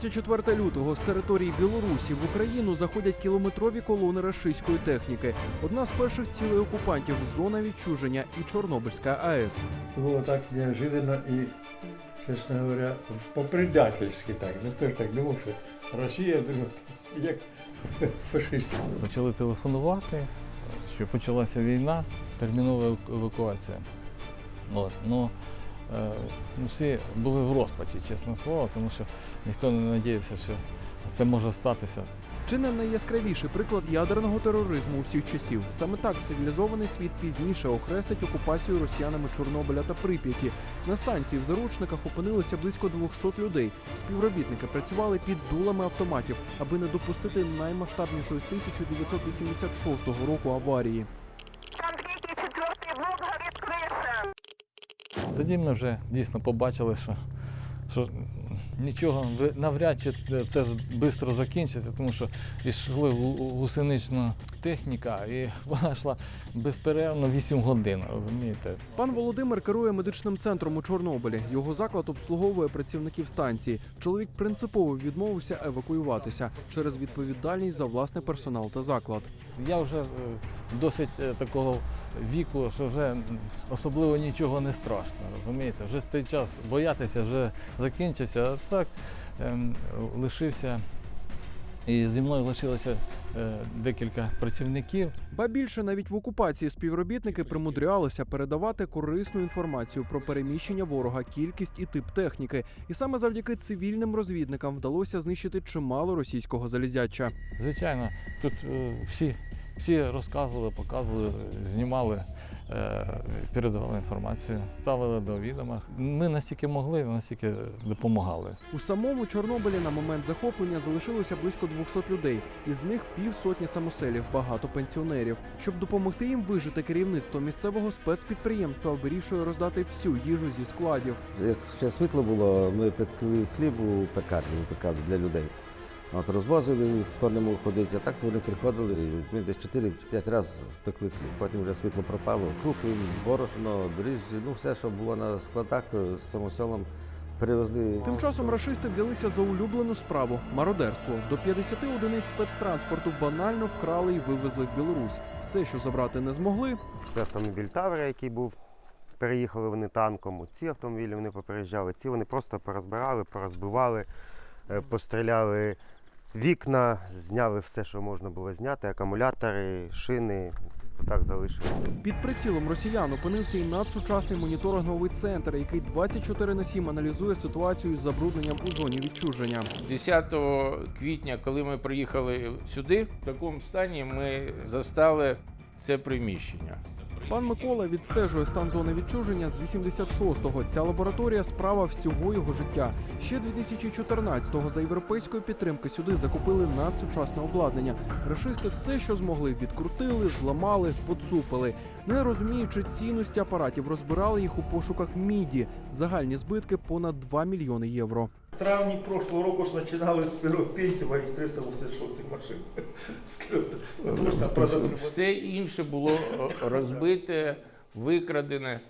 24 лютого з території Білорусі в Україну заходять кілометрові колони рашистської техніки. Одна з перших цілей окупантів зона відчуження і Чорнобильська АЕС. Було так неожиданно і, чесно говоря, по-предательськи так. Ну хто ж так думав, що Росія думаю, як фашисти. Почали телефонувати, що почалася війна, термінова евакуація. От, ну, ну, всі були в розпачі, чесне слово, тому що ніхто не надіявся, що це може статися. Чи не найяскравіший приклад ядерного тероризму усіх часів? Саме так цивілізований світ пізніше охрестить окупацію росіянами Чорнобиля та Прип'яті. На станції в заручниках опинилося близько 200 людей. Співробітники працювали під дулами автоматів, аби не допустити наймасштабнішої з 1986 року аварії. Тоді ми вже дійсно побачили, що, що нічого ви- навряд чи це швидко закінчиться, тому що йшли гусенична техніка, і вона йшла безперервно 8 годин, розумієте? Пан Володимир керує медичним центром у Чорнобилі. Його заклад обслуговує працівників станції. Чоловік принципово відмовився евакуюватися через відповідальність за власний персонал та заклад. Я вже е, досить е, такого віку, що вже особливо нічого не страшно, розумієте? Вже той час боятися вже закінчився, так ем, лишився. І зі мною лишилося е, декілька працівників. Ба більше навіть в окупації співробітники примудрялися передавати корисну інформацію про переміщення ворога, кількість і тип техніки. І саме завдяки цивільним розвідникам вдалося знищити чимало російського залізяча. Звичайно, тут е, всі, всі розказували, показували, знімали, е, передавали інформацію, ставили до відома. Ми настільки могли, настільки допомагали. У самому Чорнобилі на момент захоплення залишилося близько 200 людей, із них півсотні самоселів, багато пенсіонерів. Щоб допомогти їм вижити, керівництво місцевого спецпідприємства вирішує роздати всю їжу зі складів. Як ще світло було, ми пекли хліб у пекарні, пекали для людей. От розвозили, хто не мог ходити, а так вони приходили, і ми десь 4-5 разів пекли хліб. Потім вже світло пропало. Крупи, борошно, дріжджі, ну все, що було на складах з самоселом, перевезли. Тим часом рашисти взялися за улюблену справу мародерство. До 50 одиниць спецтранспорту банально вкрали і вивезли в Білорусь. Все, що забрати не змогли, Це автомобіль Таврія, який був. Переїхали вони танком. Ці автомобілі вони попереїжджали. Ці вони просто порозбирали, порозбивали, е, постріляли вікна, зняли все, що можна було зняти, акумулятори, шини. Так залишили. Під прицілом росіян опинився і надсучасний моніторинговий центр, який 24 на 7 аналізує ситуацію з забрудненням у зоні відчуження. 10 квітня, коли ми приїхали сюди, в такому стані ми застали це приміщення. Пан Микола відстежує стан зони відчуження з 86-го. Ця лабораторія справа всього його життя. Ще 2014-го за європейської підтримки сюди закупили надсучасне обладнання. Рашисти все, що змогли, відкрутили, зламали, поцупили. Не розуміючи цінності апаратів, розбирали їх у пошуках міді. Загальні збитки понад 2 мільйони євро. Травні прошлого року ж починали з первого Пентьєва із 386 машин. Тому що там Все інше було е, розбите, викрадене.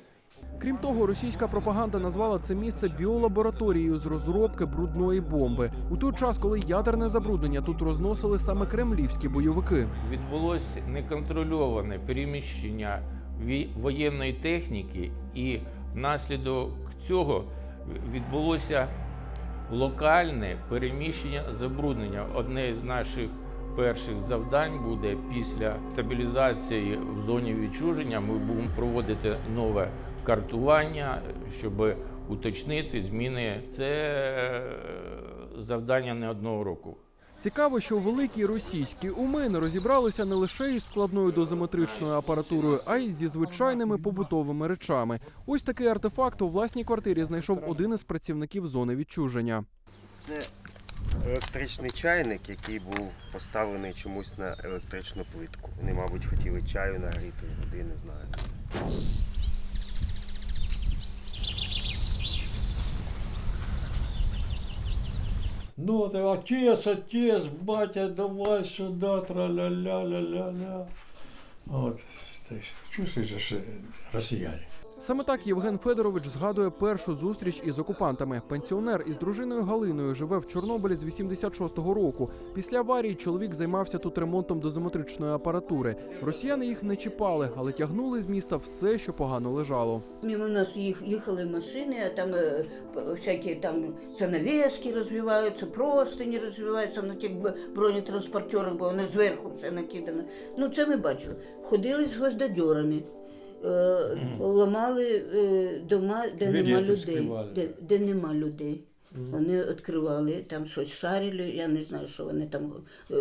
Крім того, російська пропаганда назвала це місце біолабораторією з розробки брудної бомби. У той час, коли ядерне забруднення тут розносили саме кремлівські бойовики. Відбулося неконтрольоване переміщення воєнної техніки, і внаслідок цього відбулося локальне переміщення забруднення. Одне з наших перших завдань буде після стабілізації в зоні відчуження. Ми будемо проводити нове картування, щоб уточнити зміни. Це е, завдання не одного року. Цікаво, що великі російські уми не розібралися не лише із складною дозиметричною апаратурою, а й зі звичайними побутовими речами. Ось такий артефакт у власній квартирі знайшов один із працівників зони відчуження. Це електричний чайник, який був поставлений чомусь на електричну плитку. Вони, мабуть, хотіли чаю нагріти, води, не знаю. Ну, ти отець, отець, батя, давай сюди, тра-ля-ля-ля-ля-ля. От, ти ж чувствуєш, що росіяни. Саме так Євген Федорович згадує першу зустріч із окупантами. Пенсіонер із дружиною Галиною живе в Чорнобилі з 86-го року. Після аварії чоловік займався тут ремонтом дозиметричної апаратури. Росіяни їх не чіпали, але тягнули з міста все, що погано лежало. Мимо нас їх, їхали машини, а там е, всякі там занавески розвиваються, простині розвиваються на тих б- бронетранспортерах, бо вони зверху все накидано. Ну це ми бачили. Ходили з гвоздодьорами, ламали е, дома, де нема людей. Де, де нема людей. Вони відкривали, там щось шарили, я не знаю, що вони там е,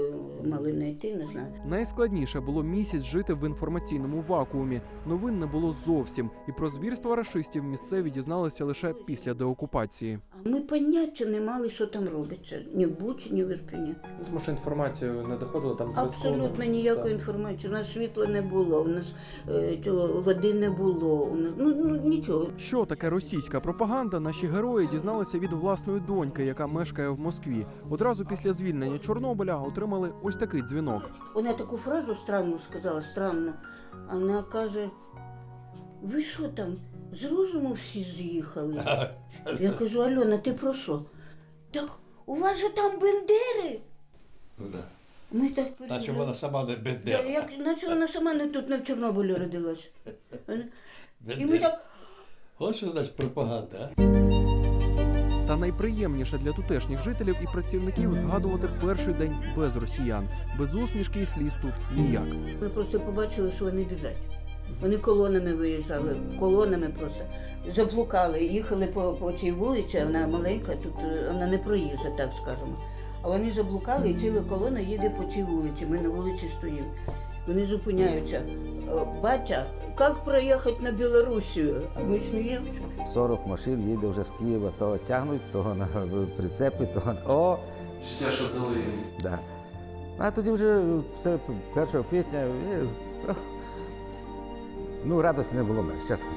мали знайти, не знаю. Найскладніше було місяць жити в інформаційному вакуумі. Новин не було зовсім, і про звірства рашистів місцеві дізналися лише після деокупації. Ми поняття не мали, що там робиться. Ні в Бучі, ні в Ірпіні. Тому що інформацію не доходило там Абсолютно ніякої інформації. У нас світла не було, у нас е, цього, води не було, у нас ну, ну нічого. Що таке російська пропаганда? Наші герої дізналися від власної доньки, яка мешкає в Москві. Одразу після звільнення Чорнобиля отримали ось такий дзвінок. Вона таку фразу странну сказала, странно. А Вона каже: ви що там, з розуму всі з'їхали? Я кажу, Альона, ти про що? Так у вас же там бендери? Ну, да. Ми так Наче вона сама не Я- Як, наче вона сама не тут, не в Чорнобилі родилась. І ми так. Ось що значить пропаганда, а? Та найприємніше для тутешніх жителів і працівників згадувати перший день без росіян. Без усмішки і сліз тут ніяк. Ми просто побачили, що вони біжать. Вони колонами виїжджали, колонами просто заблукали, їхали по, по цій вулиці, вона маленька, тут е, вона не проїжджа, так скажемо. А вони заблукали, і ціла колона їде по цій вулиці. Ми на вулиці стоїмо. Вони зупиняються. Е, Батя, як проїхати на Білорусію? А ми сміємося. 40 машин їде вже з Києва, того тягнуть, того на прицепи, того на о. Ще що дали. Да. А тоді вже це 1 квітня. Ну, радості не було менш, чесно.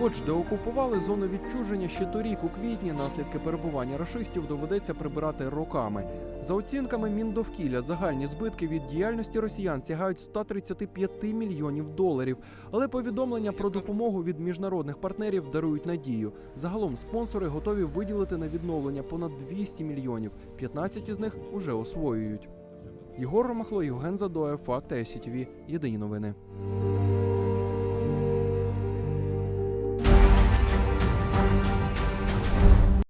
Хоч деокупували зону відчуження ще торік у квітні, наслідки перебування рашистів доведеться прибирати роками. За оцінками Міндовкілля, загальні збитки від діяльності росіян сягають 135 мільйонів доларів. Але повідомлення про допомогу від міжнародних партнерів дарують надію. Загалом спонсори готові виділити на відновлення понад 200 мільйонів. 15 із них уже освоюють. Єгор Ромахло, Євген Задоєв, Факти СІТВ. Єдині новини.